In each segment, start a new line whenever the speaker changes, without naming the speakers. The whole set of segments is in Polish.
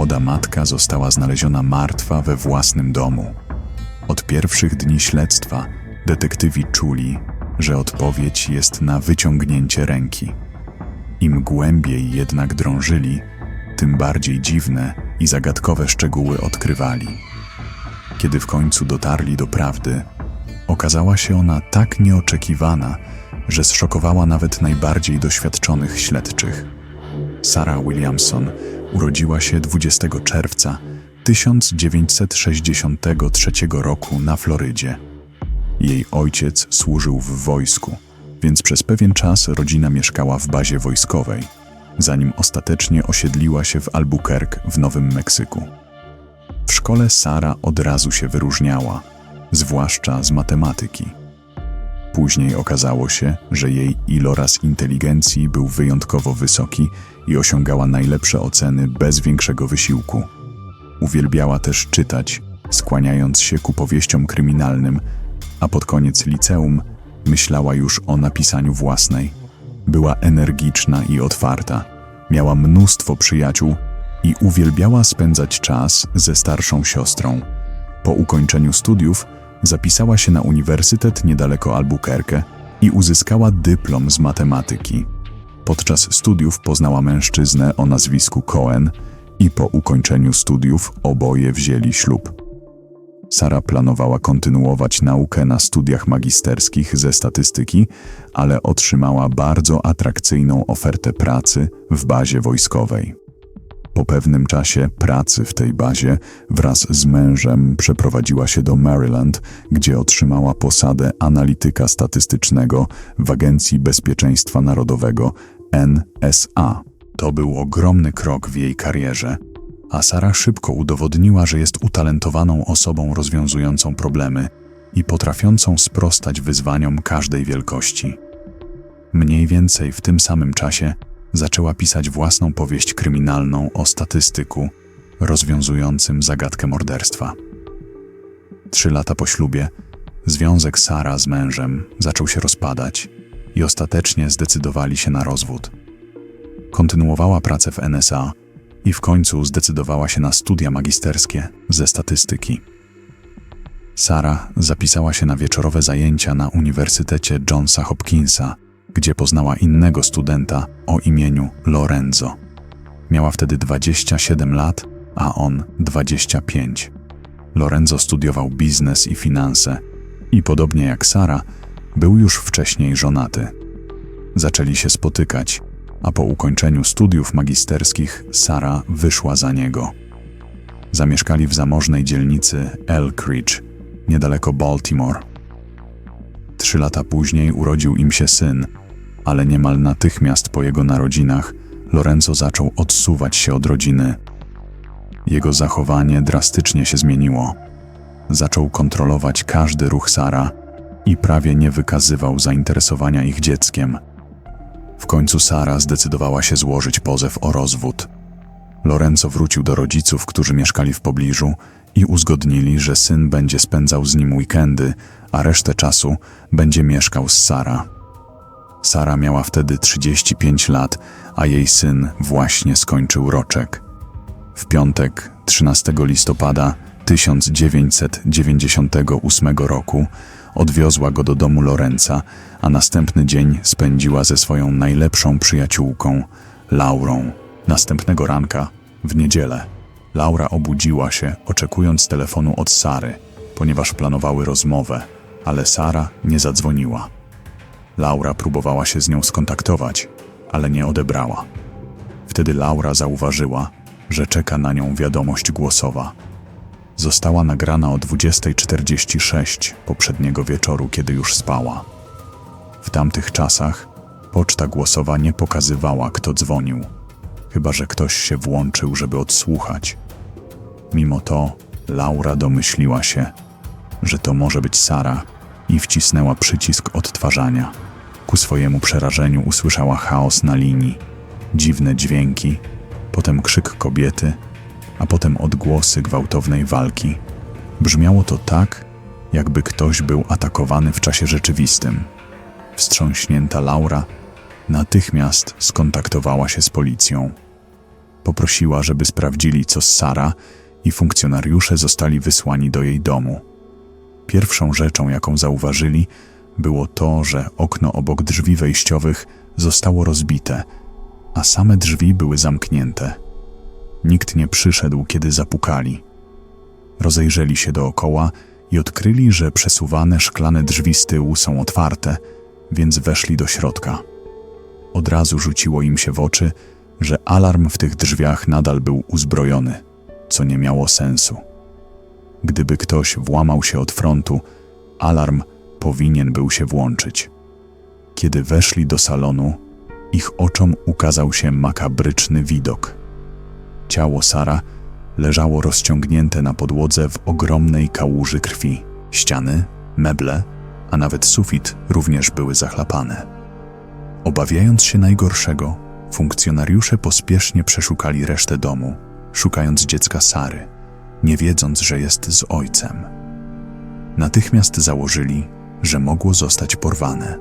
Młoda matka została znaleziona martwa we własnym domu. Od pierwszych dni śledztwa detektywi czuli, że odpowiedź jest na wyciągnięcie ręki. Im głębiej jednak drążyli, tym bardziej dziwne i zagadkowe szczegóły odkrywali. Kiedy w końcu dotarli do prawdy, okazała się ona tak nieoczekiwana, że zszokowała nawet najbardziej doświadczonych śledczych. Sarah Williamson urodziła się 20 czerwca 1963 roku na Florydzie. Jej ojciec służył w wojsku, więc przez pewien czas rodzina mieszkała w bazie wojskowej, zanim ostatecznie osiedliła się w Albuquerque w Nowym Meksyku. W szkole Sara od razu się wyróżniała, zwłaszcza z matematyki. Później okazało się, że jej iloraz inteligencji był wyjątkowo wysoki i osiągała najlepsze oceny bez większego wysiłku. Uwielbiała też czytać, skłaniając się ku powieściom kryminalnym, a pod koniec liceum myślała już o napisaniu własnej. Była energiczna i otwarta, miała mnóstwo przyjaciół i uwielbiała spędzać czas ze starszą siostrą. Po ukończeniu studiów zapisała się na uniwersytet niedaleko Albuquerque i uzyskała dyplom z matematyki. Podczas studiów poznała mężczyznę o nazwisku Cohen i po ukończeniu studiów oboje wzięli ślub. Sara planowała kontynuować naukę na studiach magisterskich ze statystyki, ale otrzymała bardzo atrakcyjną ofertę pracy w bazie wojskowej. Po pewnym czasie pracy w tej bazie wraz z mężem przeprowadziła się do Maryland, gdzie otrzymała posadę analityka statystycznego w Agencji Bezpieczeństwa Narodowego NSA. To był ogromny krok w jej karierze, a Sara szybko udowodniła, że jest utalentowaną osobą rozwiązującą problemy i potrafiącą sprostać wyzwaniom każdej wielkości. Mniej więcej w tym samym czasie zaczęła pisać własną powieść kryminalną o statystyku rozwiązującym zagadkę morderstwa. Trzy lata po ślubie związek Sara z mężem zaczął się rozpadać i ostatecznie zdecydowali się na rozwód. Kontynuowała pracę w NSA i w końcu zdecydowała się na studia magisterskie ze statystyki. Sara zapisała się na wieczorowe zajęcia na Uniwersytecie Johnsa Hopkinsa, gdzie poznała innego studenta o imieniu Lorenzo. Miała wtedy 27 lat, a on 25. Lorenzo studiował biznes i finanse i podobnie jak Sara, był już wcześniej żonaty. Zaczęli się spotykać, a po ukończeniu studiów magisterskich Sara wyszła za niego. Zamieszkali w zamożnej dzielnicy Elk Ridge, niedaleko Baltimore. Trzy lata później urodził im się syn, ale niemal natychmiast po jego narodzinach Lorenzo zaczął odsuwać się od rodziny. Jego zachowanie drastycznie się zmieniło. Zaczął kontrolować każdy ruch Sara i prawie nie wykazywał zainteresowania ich dzieckiem. W końcu Sara zdecydowała się złożyć pozew o rozwód. Lorenzo wrócił do rodziców, którzy mieszkali w pobliżu i uzgodnili, że syn będzie spędzał z nim weekendy, a resztę czasu będzie mieszkał z Sara. Sara miała wtedy 35 lat, a jej syn właśnie skończył roczek. W piątek, 13 listopada 1998 roku, odwiozła go do domu Lorenza, a następny dzień spędziła ze swoją najlepszą przyjaciółką, Laurą. Następnego ranka, w niedzielę, Laura obudziła się, oczekując telefonu od Sary, ponieważ planowały rozmowę, ale Sara nie zadzwoniła. Laura próbowała się z nią skontaktować, ale nie odebrała. Wtedy Laura zauważyła, że czeka na nią wiadomość głosowa. Została nagrana o 20.46 poprzedniego wieczoru, kiedy już spała. W tamtych czasach poczta głosowa nie pokazywała, kto dzwonił, chyba że ktoś się włączył, żeby odsłuchać. Mimo to Laura domyśliła się, że to może być Sara i wcisnęła przycisk odtwarzania. Ku swojemu przerażeniu usłyszała chaos na linii, dziwne dźwięki, potem krzyk kobiety, a potem odgłosy gwałtownej walki. Brzmiało to tak, jakby ktoś był atakowany w czasie rzeczywistym. Wstrząśnięta Laura natychmiast skontaktowała się z policją. Poprosiła, żeby sprawdzili, co z Sara, i funkcjonariusze zostali wysłani do jej domu. Pierwszą rzeczą, jaką zauważyli, było to, że okno obok drzwi wejściowych zostało rozbite, a same drzwi były zamknięte. Nikt nie przyszedł, kiedy zapukali. Rozejrzeli się dookoła i odkryli, że przesuwane szklane drzwi z tyłu są otwarte, więc weszli do środka. Od razu rzuciło im się w oczy, że alarm w tych drzwiach nadal był uzbrojony, co nie miało sensu. Gdyby ktoś włamał się od frontu, alarm powinien był się włączyć. Kiedy weszli do salonu, ich oczom ukazał się makabryczny widok. Ciało Sara leżało rozciągnięte na podłodze w ogromnej kałuży krwi. Ściany, meble, a nawet sufit również były zachlapane. Obawiając się najgorszego, funkcjonariusze pospiesznie przeszukali resztę domu, szukając dziecka Sary, nie wiedząc, że jest z ojcem. Natychmiast założyli, że mogło zostać porwane.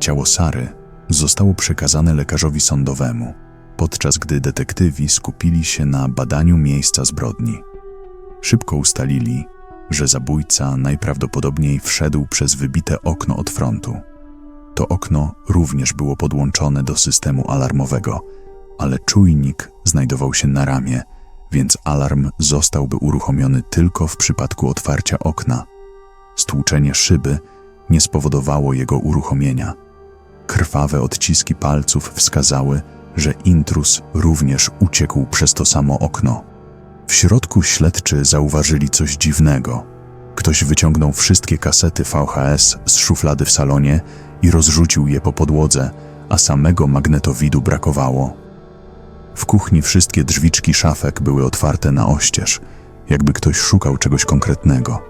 Ciało Sary zostało przekazane lekarzowi sądowemu, podczas gdy detektywi skupili się na badaniu miejsca zbrodni. Szybko ustalili, że zabójca najprawdopodobniej wszedł przez wybite okno od frontu. To okno również było podłączone do systemu alarmowego, ale czujnik znajdował się na ramię, więc alarm zostałby uruchomiony tylko w przypadku otwarcia okna. Stłuczenie szyby nie spowodowało jego uruchomienia. Krwawe odciski palców wskazały, że intrus również uciekł przez to samo okno. W środku śledczy zauważyli coś dziwnego. Ktoś wyciągnął wszystkie kasety VHS z szuflady w salonie i rozrzucił je po podłodze, a samego magnetowidu brakowało. W kuchni wszystkie drzwiczki szafek były otwarte na oścież, jakby ktoś szukał czegoś konkretnego.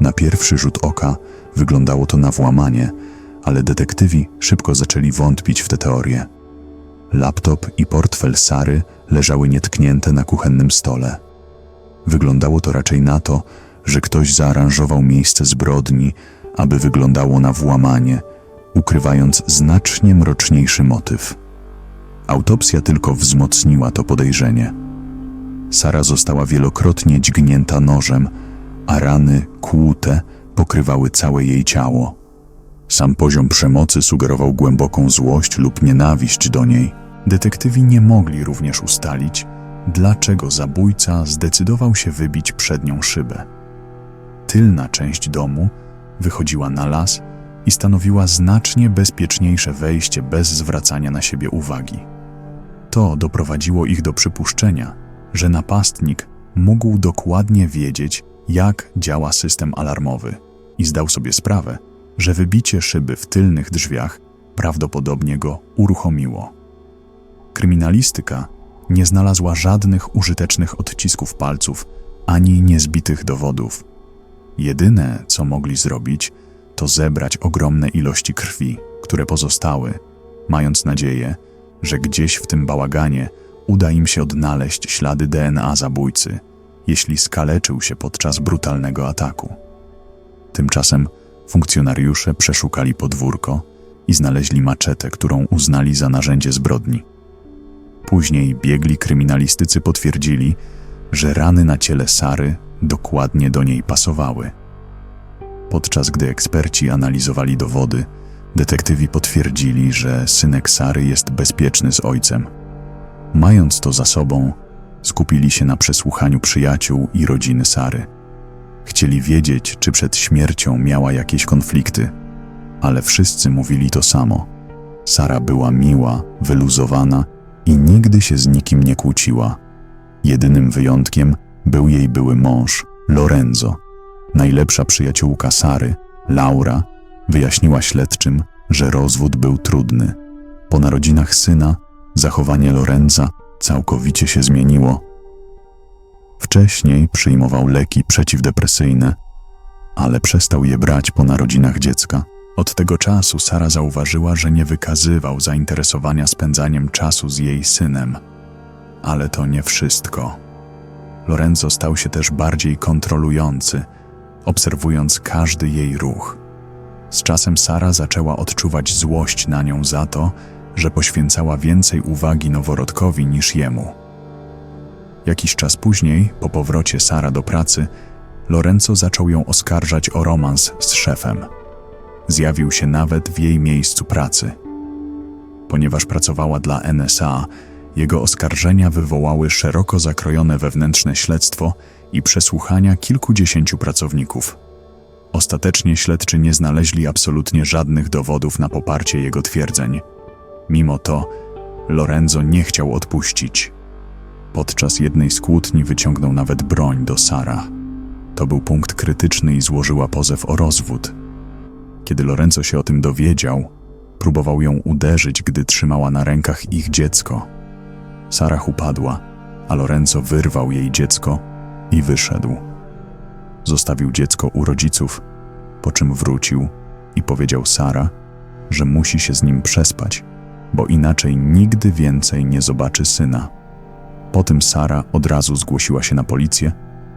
Na pierwszy rzut oka wyglądało to na włamanie, ale detektywi szybko zaczęli wątpić w tę teorię. Laptop i portfel Sary leżały nietknięte na kuchennym stole. Wyglądało to raczej na to, że ktoś zaaranżował miejsce zbrodni, aby wyglądało na włamanie, ukrywając znacznie mroczniejszy motyw. Autopsja tylko wzmocniła to podejrzenie. Sara została wielokrotnie dźgnięta nożem, a rany kłute pokrywały całe jej ciało. Sam poziom przemocy sugerował głęboką złość lub nienawiść do niej. Detektywi nie mogli również ustalić, dlaczego zabójca zdecydował się wybić przednią szybę. Tylna część domu wychodziła na las i stanowiła znacznie bezpieczniejsze wejście bez zwracania na siebie uwagi. To doprowadziło ich do przypuszczenia, że napastnik mógł dokładnie wiedzieć, jak działa system alarmowy i zdał sobie sprawę, że wybicie szyby w tylnych drzwiach prawdopodobnie go uruchomiło. Kryminalistyka nie znalazła żadnych użytecznych odcisków palców ani niezbitych dowodów. Jedyne, co mogli zrobić, to zebrać ogromne ilości krwi, które pozostały, mając nadzieję, że gdzieś w tym bałaganie uda im się odnaleźć ślady DNA zabójcy, jeśli skaleczył się podczas brutalnego ataku. Tymczasem funkcjonariusze przeszukali podwórko i znaleźli maczetę, którą uznali za narzędzie zbrodni. Później biegli kryminalistycy potwierdzili, że rany na ciele Sary dokładnie do niej pasowały. Podczas gdy eksperci analizowali dowody, detektywi potwierdzili, że synek Sary jest bezpieczny z ojcem. Mając to za sobą, skupili się na przesłuchaniu przyjaciół i rodziny Sary. Chcieli wiedzieć, czy przed śmiercią miała jakieś konflikty, ale wszyscy mówili to samo. Sara była miła, wyluzowana i nigdy się z nikim nie kłóciła. Jedynym wyjątkiem był jej były mąż, Lorenzo. Najlepsza przyjaciółka Sary, Laura, wyjaśniła śledczym, że rozwód był trudny. Po narodzinach syna zachowanie Lorenza całkowicie się zmieniło. Wcześniej przyjmował leki przeciwdepresyjne, ale przestał je brać po narodzinach dziecka. Od tego czasu Sara zauważyła, że nie wykazywał zainteresowania spędzaniem czasu z jej synem. Ale to nie wszystko. Lorenzo stał się też bardziej kontrolujący, obserwując każdy jej ruch. Z czasem Sara zaczęła odczuwać złość na nią za to, że poświęcała więcej uwagi noworodkowi niż jemu. Jakiś czas później, po powrocie Sara do pracy, Lorenzo zaczął ją oskarżać o romans z szefem. Zjawił się nawet w jej miejscu pracy. Ponieważ pracowała dla NSA, jego oskarżenia wywołały szeroko zakrojone wewnętrzne śledztwo i przesłuchania kilkudziesięciu pracowników. Ostatecznie śledczy nie znaleźli absolutnie żadnych dowodów na poparcie jego twierdzeń. Mimo to, Lorenzo nie chciał odpuścić. Podczas jednej z kłótni wyciągnął nawet broń do Sara. To był punkt krytyczny i złożyła pozew o rozwód. Kiedy Lorenzo się o tym dowiedział, próbował ją uderzyć, gdy trzymała na rękach ich dziecko. Sarah upadła, a Lorenzo wyrwał jej dziecko i wyszedł. Zostawił dziecko u rodziców, po czym wrócił i powiedział Sara, że musi się z nim przespać, bo inaczej nigdy więcej nie zobaczy syna. Po tym Sara od razu zgłosiła się na policję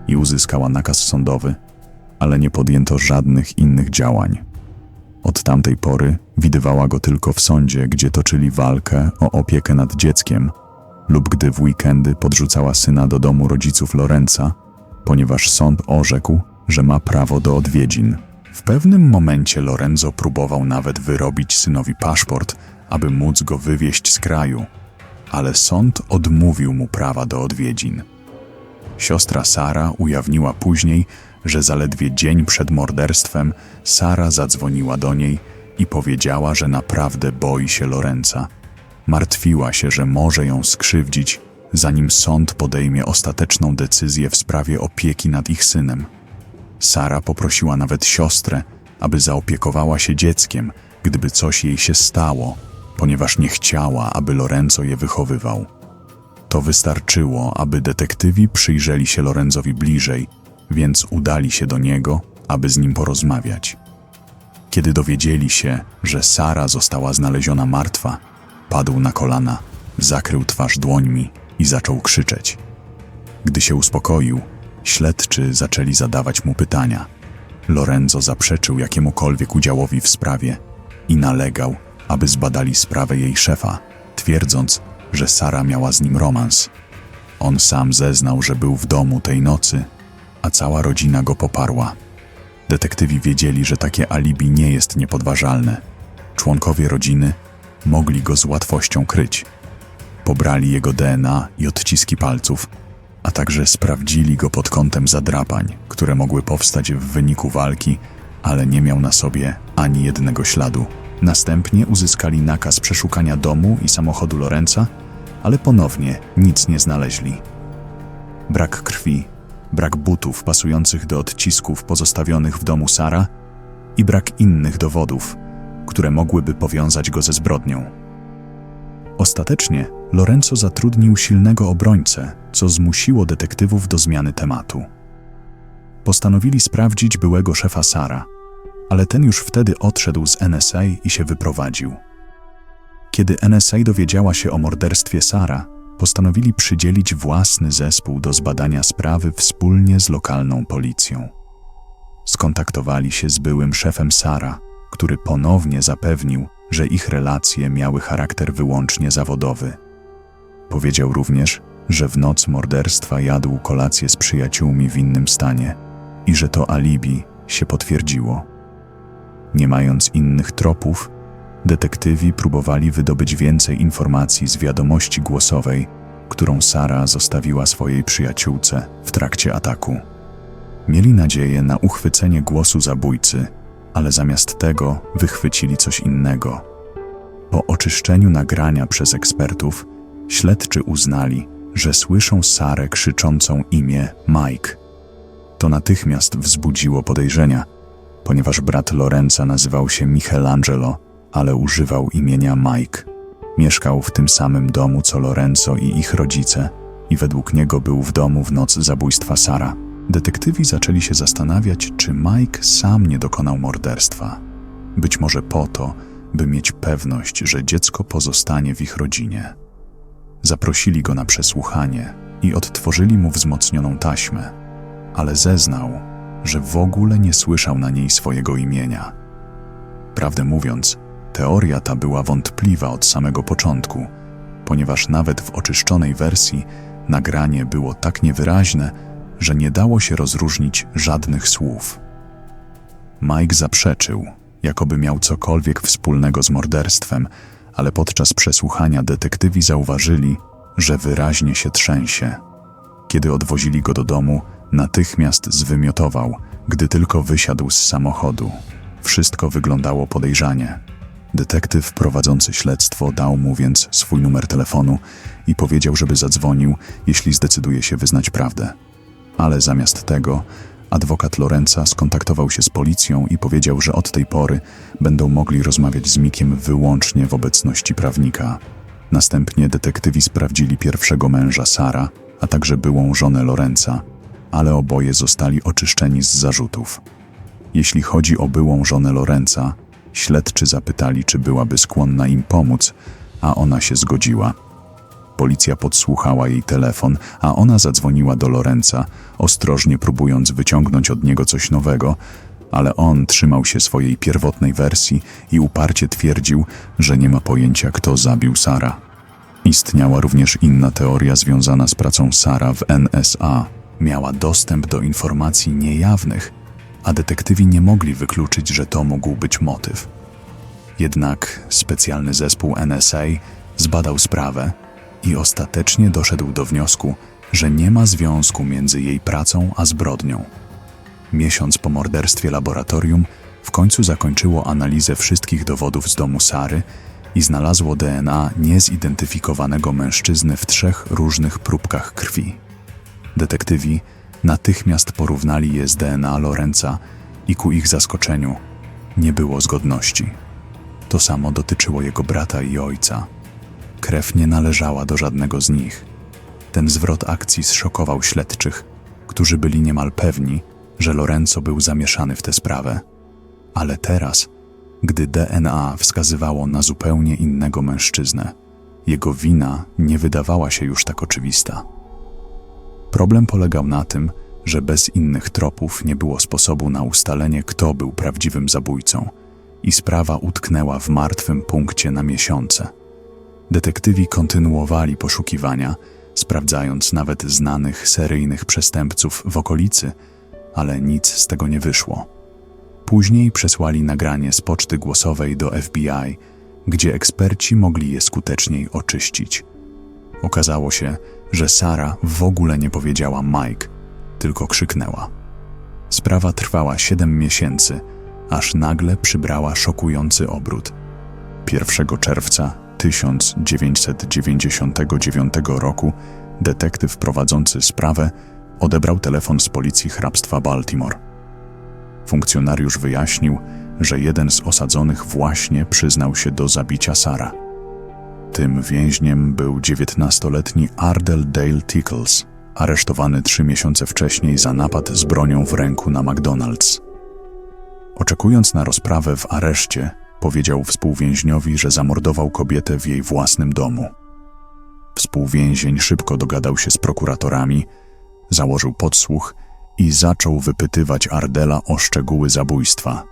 i uzyskała nakaz sądowy, ale nie podjęto żadnych innych działań. Od tamtej pory widywała go tylko w sądzie, gdzie toczyli walkę o opiekę nad dzieckiem, lub gdy w weekendy podrzucała syna do domu rodziców Lorenza, ponieważ sąd orzekł, że ma prawo do odwiedzin. W pewnym momencie Lorenzo próbował nawet wyrobić synowi paszport, aby móc go wywieźć z kraju, ale sąd odmówił mu prawa do odwiedzin. Siostra Sara ujawniła później, że zaledwie dzień przed morderstwem Sara zadzwoniła do niej i powiedziała, że naprawdę boi się Lorenza. Martwiła się, że może ją skrzywdzić, zanim sąd podejmie ostateczną decyzję w sprawie opieki nad ich synem. Sara poprosiła nawet siostrę, aby zaopiekowała się dzieckiem, gdyby coś jej się stało, ponieważ nie chciała, aby Lorenzo je wychowywał. To wystarczyło, aby detektywi przyjrzeli się Lorenzowi bliżej, więc udali się do niego, aby z nim porozmawiać. Kiedy dowiedzieli się, że Sara została znaleziona martwa, padł na kolana, zakrył twarz dłońmi i zaczął krzyczeć. Gdy się uspokoił, śledczy zaczęli zadawać mu pytania. Lorenzo zaprzeczył jakiemukolwiek udziałowi w sprawie i nalegał, aby zbadali sprawę jej szefa, twierdząc, że Sara miała z nim romans. On sam zeznał, że był w domu tej nocy, a cała rodzina go poparła. Detektywi wiedzieli, że takie alibi nie jest niepodważalne. Członkowie rodziny mogli go z łatwością kryć. Pobrali jego DNA i odciski palców, a także sprawdzili go pod kątem zadrapań, które mogły powstać w wyniku walki, ale nie miał na sobie ani jednego śladu. Następnie uzyskali nakaz przeszukania domu i samochodu Lorenza, ale ponownie nic nie znaleźli. Brak krwi, brak butów pasujących do odcisków pozostawionych w domu Sara i brak innych dowodów, które mogłyby powiązać go ze zbrodnią. Ostatecznie Lorenzo zatrudnił silnego obrońcę, co zmusiło detektywów do zmiany tematu. Postanowili sprawdzić byłego szefa Sara, ale ten już wtedy odszedł z NSA i się wyprowadził. Kiedy NSA dowiedziała się o morderstwie Sara, postanowili przydzielić własny zespół do zbadania sprawy wspólnie z lokalną policją. Skontaktowali się z byłym szefem Sara, który ponownie zapewnił, że ich relacje miały charakter wyłącznie zawodowy. Powiedział również, że w noc morderstwa jadł kolację z przyjaciółmi w innym stanie i że to alibi się potwierdziło. Nie mając innych tropów, detektywi próbowali wydobyć więcej informacji z wiadomości głosowej, którą Sara zostawiła swojej przyjaciółce w trakcie ataku. Mieli nadzieję na uchwycenie głosu zabójcy, ale zamiast tego wychwycili coś innego. Po oczyszczeniu nagrania przez ekspertów, śledczy uznali, że słyszą Sarę krzyczącą imię Mike. To natychmiast wzbudziło podejrzenia, ponieważ brat Lorenza nazywał się Michelangelo, ale używał imienia Mike. Mieszkał w tym samym domu co Lorenzo i ich rodzice i według niego był w domu w noc zabójstwa Sara. Detektywi zaczęli się zastanawiać, czy Mike sam nie dokonał morderstwa. Być może po to, by mieć pewność, że dziecko pozostanie w ich rodzinie. Zaprosili go na przesłuchanie i odtworzyli mu wzmocnioną taśmę, ale zeznał, że w ogóle nie słyszał na niej swojego imienia. Prawdę mówiąc, Teoria ta była wątpliwa od samego początku, ponieważ nawet w oczyszczonej wersji nagranie było tak niewyraźne, że nie dało się rozróżnić żadnych słów. Mike zaprzeczył, jakoby miał cokolwiek wspólnego z morderstwem, ale podczas przesłuchania detektywi zauważyli, że wyraźnie się trzęsie. Kiedy odwozili go do domu, natychmiast zwymiotował, gdy tylko wysiadł z samochodu. Wszystko wyglądało podejrzanie. Detektyw prowadzący śledztwo dał mu więc swój numer telefonu i powiedział, żeby zadzwonił, jeśli zdecyduje się wyznać prawdę. Ale zamiast tego, adwokat Lorenza skontaktował się z policją i powiedział, że od tej pory będą mogli rozmawiać z Mikiem wyłącznie w obecności prawnika. Następnie detektywi sprawdzili pierwszego męża Sara, a także byłą żonę Lorenza, ale oboje zostali oczyszczeni z zarzutów. Jeśli chodzi o byłą żonę Lorenza, śledczy zapytali, czy byłaby skłonna im pomóc, a ona się zgodziła. Policja podsłuchała jej telefon, a ona zadzwoniła do Lorenza, ostrożnie próbując wyciągnąć od niego coś nowego, ale on trzymał się swojej pierwotnej wersji i uparcie twierdził, że nie ma pojęcia, kto zabił Sara. Istniała również inna teoria związana z pracą Sara w NSA. Miała dostęp do informacji niejawnych, a detektywi nie mogli wykluczyć, że to mógł być motyw. Jednak specjalny zespół NSA zbadał sprawę i ostatecznie doszedł do wniosku, że nie ma związku między jej pracą a zbrodnią. Miesiąc po morderstwie laboratorium w końcu zakończyło analizę wszystkich dowodów z domu Sary i znalazło DNA niezidentyfikowanego mężczyzny w trzech różnych próbkach krwi. Detektywi natychmiast porównali je z DNA Lorenza i ku ich zaskoczeniu nie było zgodności. To samo dotyczyło jego brata i ojca. Krew nie należała do żadnego z nich. Ten zwrot akcji zszokował śledczych, którzy byli niemal pewni, że Lorenzo był zamieszany w tę sprawę. Ale teraz, gdy DNA wskazywało na zupełnie innego mężczyznę, jego wina nie wydawała się już tak oczywista. Problem polegał na tym, że bez innych tropów nie było sposobu na ustalenie, kto był prawdziwym zabójcą, i sprawa utknęła w martwym punkcie na miesiące. Detektywi kontynuowali poszukiwania, sprawdzając nawet znanych seryjnych przestępców w okolicy, ale nic z tego nie wyszło. Później przesłali nagranie z poczty głosowej do FBI, gdzie eksperci mogli je skuteczniej oczyścić. Okazało się, że Sara w ogóle nie powiedziała Mike, tylko krzyknęła. Sprawa trwała siedem miesięcy, aż nagle przybrała szokujący obrót. 1 czerwca 1999 roku detektyw prowadzący sprawę odebrał telefon z policji hrabstwa Baltimore. Funkcjonariusz wyjaśnił, że jeden z osadzonych właśnie przyznał się do zabicia Sara. Tym więźniem był 19-letni Ardell Dale Tickles, aresztowany trzy miesiące wcześniej za napad z bronią w ręku na McDonald's. Oczekując na rozprawę w areszcie, powiedział współwięźniowi, że zamordował kobietę w jej własnym domu. Współwięzień szybko dogadał się z prokuratorami, założył podsłuch i zaczął wypytywać Ardela o szczegóły zabójstwa.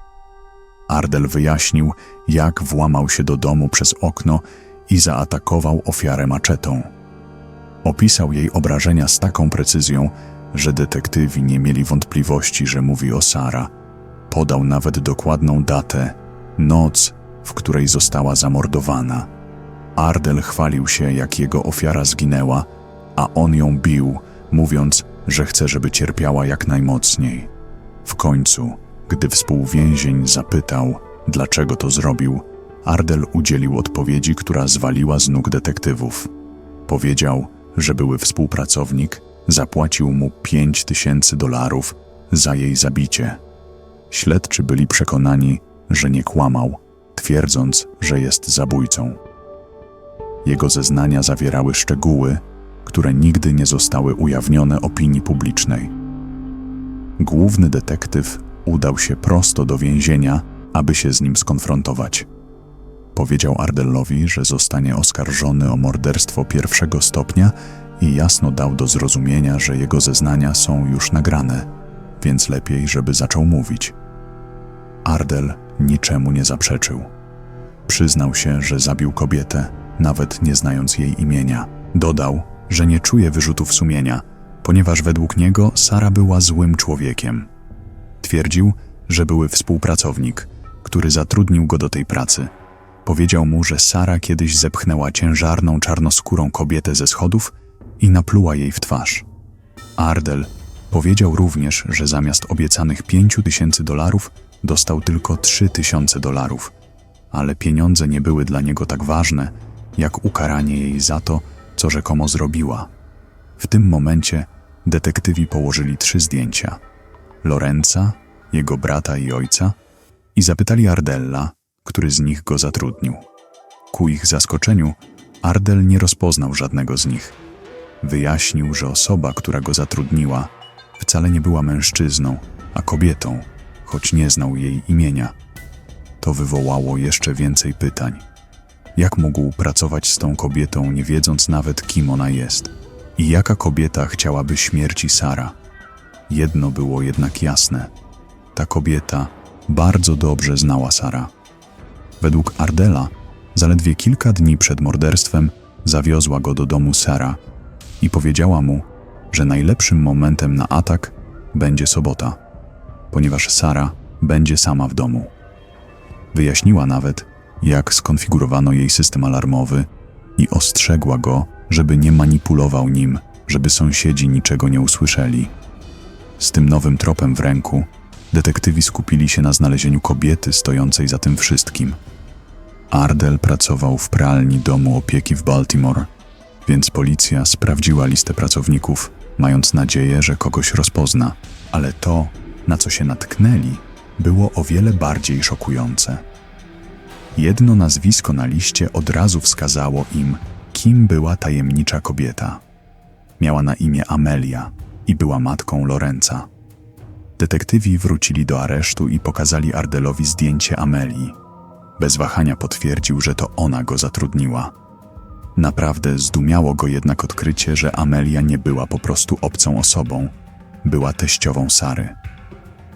Ardel wyjaśnił, jak włamał się do domu przez okno i zaatakował ofiarę maczetą. Opisał jej obrażenia z taką precyzją, że detektywi nie mieli wątpliwości, że mówi o Sara. Podał nawet dokładną datę noc, w której została zamordowana. Ardel chwalił się, jak jego ofiara zginęła, a on ją bił, mówiąc, że chce, żeby cierpiała jak najmocniej. W końcu, gdy współwięzień zapytał, dlaczego to zrobił, Ardel udzielił odpowiedzi, która zwaliła z nóg detektywów. Powiedział, że były współpracownik zapłacił mu pięć tysięcy dolarów za jej zabicie. Śledczy byli przekonani, że nie kłamał, twierdząc, że jest zabójcą. Jego zeznania zawierały szczegóły, które nigdy nie zostały ujawnione opinii publicznej. Główny detektyw udał się prosto do więzienia, aby się z nim skonfrontować. Powiedział Ardellowi, że zostanie oskarżony o morderstwo pierwszego stopnia i jasno dał do zrozumienia, że jego zeznania są już nagrane, więc lepiej, żeby zaczął mówić. Ardel niczemu nie zaprzeczył. Przyznał się, że zabił kobietę, nawet nie znając jej imienia. Dodał, że nie czuje wyrzutów sumienia, ponieważ według niego Sara była złym człowiekiem. Twierdził, że były współpracownik, który zatrudnił go do tej pracy. Powiedział mu, że Sara kiedyś zepchnęła ciężarną czarnoskórą kobietę ze schodów i napluła jej w twarz. Ardel powiedział również, że zamiast obiecanych 5 tysięcy dolarów dostał tylko 3 tysiące dolarów, ale pieniądze nie były dla niego tak ważne, jak ukaranie jej za to, co rzekomo zrobiła. W tym momencie detektywi położyli trzy zdjęcia: Lorenza, jego brata i ojca, i zapytali Ardella, który z nich go zatrudnił. Ku ich zaskoczeniu, Ardel nie rozpoznał żadnego z nich. Wyjaśnił, że osoba, która go zatrudniła, wcale nie była mężczyzną, a kobietą, choć nie znał jej imienia. To wywołało jeszcze więcej pytań. Jak mógł pracować z tą kobietą, nie wiedząc nawet, kim ona jest? I jaka kobieta chciałaby śmierci Sara? Jedno było jednak jasne. Ta kobieta bardzo dobrze znała Sara. Według Ardela, zaledwie kilka dni przed morderstwem zawiozła go do domu Sara i powiedziała mu, że najlepszym momentem na atak będzie sobota, ponieważ Sara będzie sama w domu. Wyjaśniła nawet, jak skonfigurowano jej system alarmowy i ostrzegła go, żeby nie manipulował nim, żeby sąsiedzi niczego nie usłyszeli. Z tym nowym tropem w ręku, detektywi skupili się na znalezieniu kobiety stojącej za tym wszystkim. Ardel pracował w pralni domu opieki w Baltimore, więc policja sprawdziła listę pracowników, mając nadzieję, że kogoś rozpozna, ale to, na co się natknęli, było o wiele bardziej szokujące. Jedno nazwisko na liście od razu wskazało im, kim była tajemnicza kobieta. Miała na imię Amelia i była matką Lorenza. Detektywi wrócili do aresztu i pokazali Ardelowi zdjęcie Amelii. Bez wahania potwierdził, że to ona go zatrudniła. Naprawdę zdumiało go jednak odkrycie, że Amelia nie była po prostu obcą osobą, była teściową Sary.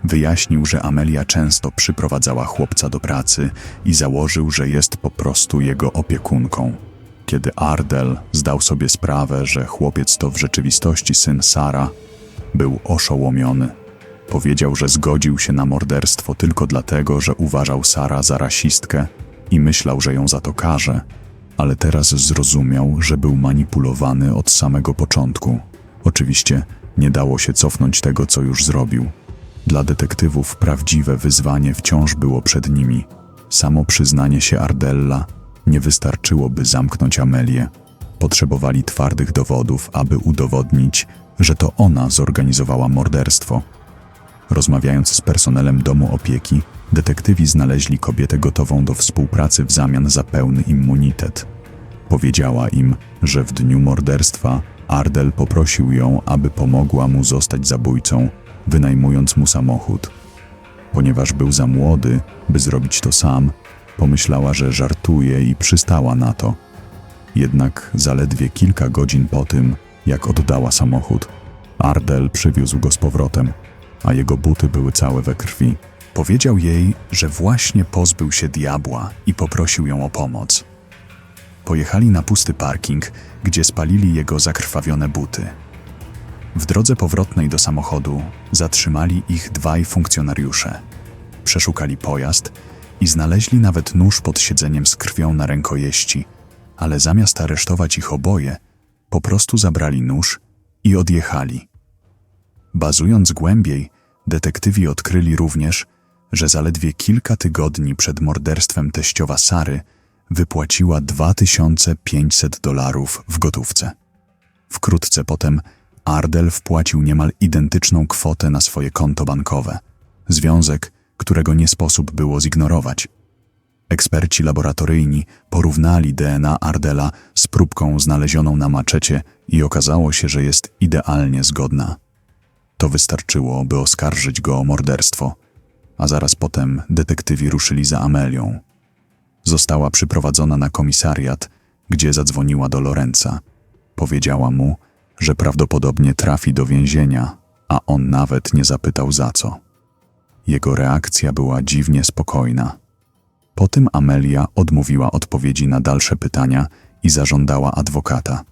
Wyjaśnił, że Amelia często przyprowadzała chłopca do pracy i założył, że jest po prostu jego opiekunką. Kiedy Ardel zdał sobie sprawę, że chłopiec to w rzeczywistości syn Sara, był oszołomiony. Powiedział, że zgodził się na morderstwo tylko dlatego, że uważał Sara za rasistkę i myślał, że ją za to karze, ale teraz zrozumiał, że był manipulowany od samego początku. Oczywiście nie dało się cofnąć tego, co już zrobił. Dla detektywów prawdziwe wyzwanie wciąż było przed nimi. Samo przyznanie się Ardella nie wystarczyło, by zamknąć Amelię. Potrzebowali twardych dowodów, aby udowodnić, że to ona zorganizowała morderstwo. Rozmawiając z personelem domu opieki, detektywi znaleźli kobietę gotową do współpracy w zamian za pełny immunitet. Powiedziała im, że w dniu morderstwa Ardel poprosił ją, aby pomogła mu zostać zabójcą, wynajmując mu samochód. Ponieważ był za młody, by zrobić to sam, pomyślała, że żartuje i przystała na to. Jednak zaledwie kilka godzin po tym, jak oddała samochód, Ardel przywiózł go z powrotem, a jego buty były całe we krwi. Powiedział jej, że właśnie pozbył się diabła i poprosił ją o pomoc. Pojechali na pusty parking, gdzie spalili jego zakrwawione buty. W drodze powrotnej do samochodu zatrzymali ich dwaj funkcjonariusze. Przeszukali pojazd i znaleźli nawet nóż pod siedzeniem z krwią na rękojeści, ale zamiast aresztować ich oboje, po prostu zabrali nóż i odjechali. Bazując głębiej, detektywi odkryli również, że zaledwie kilka tygodni przed morderstwem teściowa Sary wypłaciła 2500 dolarów w gotówce. Wkrótce potem Ardel wpłacił niemal identyczną kwotę na swoje konto bankowe. Związek, którego nie sposób było zignorować. Eksperci laboratoryjni porównali DNA Ardela z próbką znalezioną na maczecie i okazało się, że jest idealnie zgodna. To wystarczyło, by oskarżyć go o morderstwo, a zaraz potem detektywi ruszyli za Amelią. Została przyprowadzona na komisariat, gdzie zadzwoniła do Lorenza. Powiedziała mu, że prawdopodobnie trafi do więzienia, a on nawet nie zapytał za co. Jego reakcja była dziwnie spokojna. Po tym Amelia odmówiła odpowiedzi na dalsze pytania i zażądała adwokata.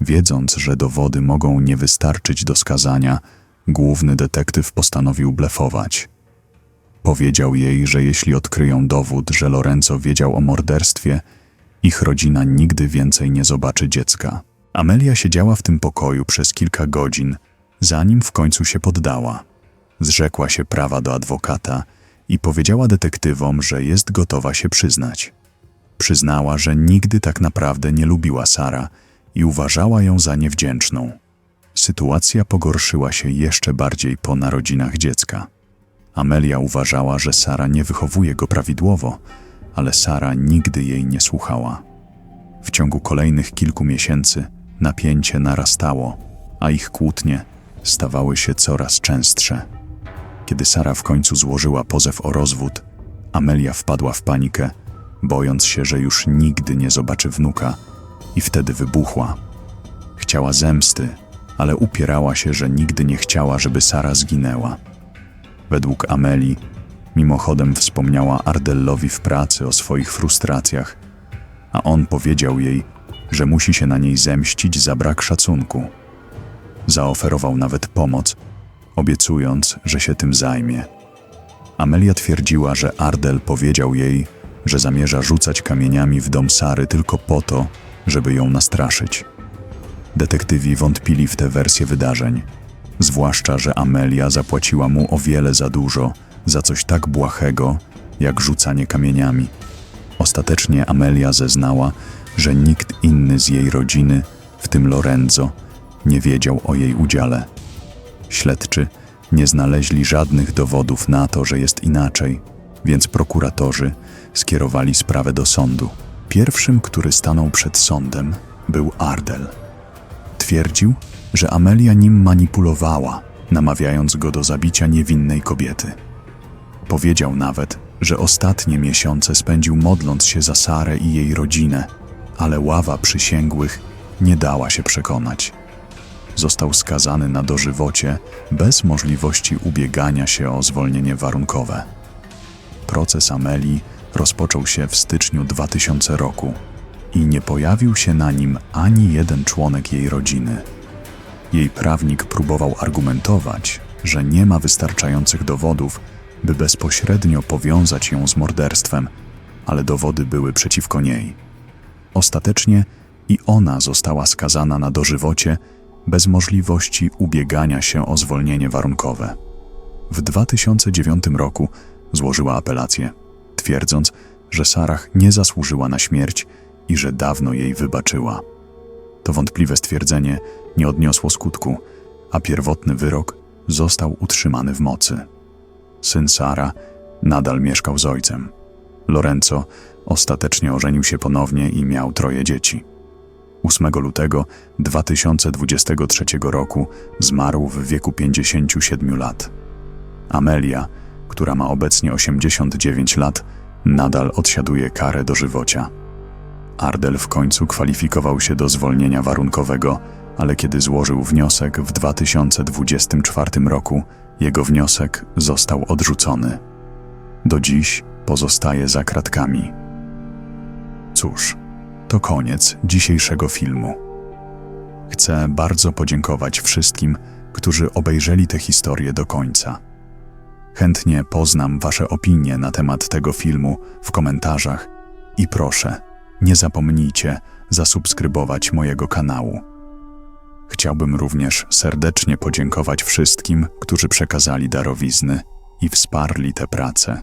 Wiedząc, że dowody mogą nie wystarczyć do skazania, główny detektyw postanowił blefować. Powiedział jej, że jeśli odkryją dowód, że Lorenzo wiedział o morderstwie, ich rodzina nigdy więcej nie zobaczy dziecka. Amelia siedziała w tym pokoju przez kilka godzin, zanim w końcu się poddała. Zrzekła się prawa do adwokata i powiedziała detektywom, że jest gotowa się przyznać. Przyznała, że nigdy tak naprawdę nie lubiła Sara i uważała ją za niewdzięczną. Sytuacja pogorszyła się jeszcze bardziej po narodzinach dziecka. Amelia uważała, że Sara nie wychowuje go prawidłowo, ale Sara nigdy jej nie słuchała. W ciągu kolejnych kilku miesięcy napięcie narastało, a ich kłótnie stawały się coraz częstsze. Kiedy Sara w końcu złożyła pozew o rozwód, Amelia wpadła w panikę, bojąc się, że już nigdy nie zobaczy wnuka, i wtedy wybuchła. Chciała zemsty, ale upierała się, że nigdy nie chciała, żeby Sara zginęła. Według Ameli, mimochodem wspomniała Ardellowi w pracy o swoich frustracjach, a on powiedział jej, że musi się na niej zemścić za brak szacunku. Zaoferował nawet pomoc, obiecując, że się tym zajmie. Amelia twierdziła, że Ardel powiedział jej, że zamierza rzucać kamieniami w dom Sary tylko po to, żeby ją nastraszyć. Detektywi wątpili w tę wersję wydarzeń, zwłaszcza, że Amelia zapłaciła mu o wiele za dużo za coś tak błahego, jak rzucanie kamieniami. Ostatecznie Amelia zeznała, że nikt inny z jej rodziny, w tym Lorenzo, nie wiedział o jej udziale. Śledczy nie znaleźli żadnych dowodów na to, że jest inaczej, więc prokuratorzy skierowali sprawę do sądu. Pierwszym, który stanął przed sądem, był Ardel. Twierdził, że Amelia nim manipulowała, namawiając go do zabicia niewinnej kobiety. Powiedział nawet, że ostatnie miesiące spędził modląc się za Sarę i jej rodzinę, ale ława przysięgłych nie dała się przekonać. Został skazany na dożywocie bez możliwości ubiegania się o zwolnienie warunkowe. Proces Amelii rozpoczął się w styczniu 2000 roku i nie pojawił się na nim ani jeden członek jej rodziny. Jej prawnik próbował argumentować, że nie ma wystarczających dowodów, by bezpośrednio powiązać ją z morderstwem, ale dowody były przeciwko niej. Ostatecznie i ona została skazana na dożywocie bez możliwości ubiegania się o zwolnienie warunkowe. W 2009 roku złożyła apelację, twierdząc, że Sarah nie zasłużyła na śmierć i że dawno jej wybaczyła. To wątpliwe stwierdzenie nie odniosło skutku, a pierwotny wyrok został utrzymany w mocy. Syn Sara nadal mieszkał z ojcem. Lorenzo ostatecznie ożenił się ponownie i miał troje dzieci. 8 lutego 2023 roku zmarł w wieku 57 lat. Amelia, która ma obecnie 89 lat, nadal odsiaduje karę dożywocia. Ardel w końcu kwalifikował się do zwolnienia warunkowego, ale kiedy złożył wniosek w 2024 roku, jego wniosek został odrzucony. Do dziś pozostaje za kratkami. Cóż, to koniec dzisiejszego filmu. Chcę bardzo podziękować wszystkim, którzy obejrzeli tę historię do końca. Chętnie poznam Wasze opinie na temat tego filmu w komentarzach i proszę, nie zapomnijcie zasubskrybować mojego kanału. Chciałbym również serdecznie podziękować wszystkim, którzy przekazali darowizny i wsparli tę pracę.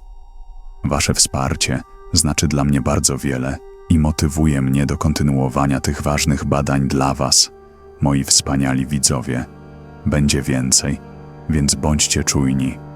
Wasze wsparcie znaczy dla mnie bardzo wiele i motywuje mnie do kontynuowania tych ważnych badań dla Was, moi wspaniali widzowie. Będzie więcej, więc bądźcie czujni